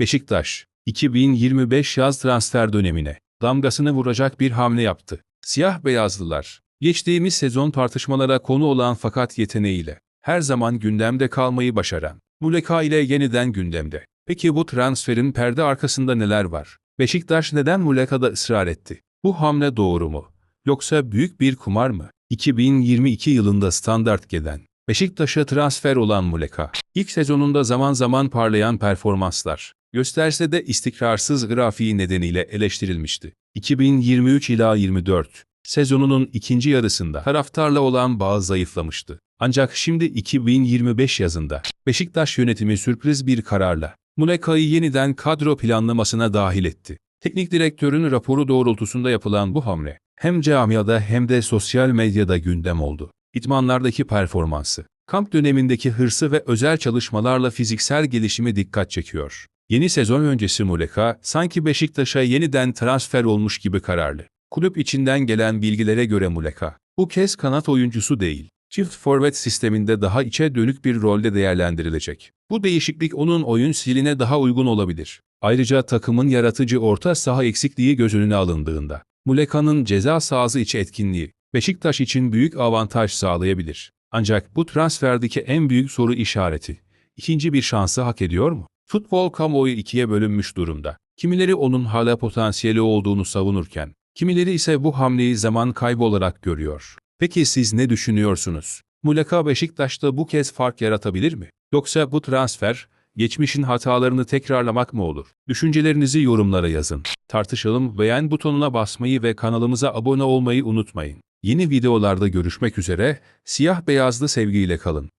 Beşiktaş, 2025 yaz transfer dönemine damgasını vuracak bir hamle yaptı. Siyah beyazlılar, geçtiğimiz sezon tartışmalara konu olan fakat yeteneğiyle her zaman gündemde kalmayı başaran Muleka ile yeniden gündemde. Peki bu transferin perde arkasında neler var? Beşiktaş neden Muleka'da ısrar etti? Bu hamle doğru mu? Yoksa büyük bir kumar mı? 2022 yılında standart gelen Beşiktaş'a transfer olan Muleka, ilk sezonunda zaman zaman parlayan performanslar gösterse de istikrarsız grafiği nedeniyle eleştirilmişti. 2023 ila 24 sezonunun ikinci yarısında taraftarla olan bağ zayıflamıştı. Ancak şimdi 2025 yazında Beşiktaş yönetimi sürpriz bir kararla Muleka'yı yeniden kadro planlamasına dahil etti. Teknik direktörün raporu doğrultusunda yapılan bu hamle hem camiada hem de sosyal medyada gündem oldu. İtmanlardaki performansı, kamp dönemindeki hırsı ve özel çalışmalarla fiziksel gelişimi dikkat çekiyor. Yeni sezon öncesi Muleka sanki Beşiktaş'a yeniden transfer olmuş gibi kararlı. Kulüp içinden gelen bilgilere göre Muleka, bu kez kanat oyuncusu değil, çift forvet sisteminde daha içe dönük bir rolde değerlendirilecek. Bu değişiklik onun oyun stiline daha uygun olabilir. Ayrıca takımın yaratıcı orta saha eksikliği göz önüne alındığında, Muleka'nın ceza sahası içi etkinliği, Beşiktaş için büyük avantaj sağlayabilir. Ancak bu transferdeki en büyük soru işareti, ikinci bir şansı hak ediyor mu? Futbol kamuoyu ikiye bölünmüş durumda. Kimileri onun hala potansiyeli olduğunu savunurken, kimileri ise bu hamleyi zaman kaybı olarak görüyor. Peki siz ne düşünüyorsunuz? Muleka Beşiktaş'ta bu kez fark yaratabilir mi? Yoksa bu transfer, geçmişin hatalarını tekrarlamak mı olur? Düşüncelerinizi yorumlara yazın. Tartışalım, beğen butonuna basmayı ve kanalımıza abone olmayı unutmayın. Yeni videolarda görüşmek üzere, siyah beyazlı sevgiyle kalın.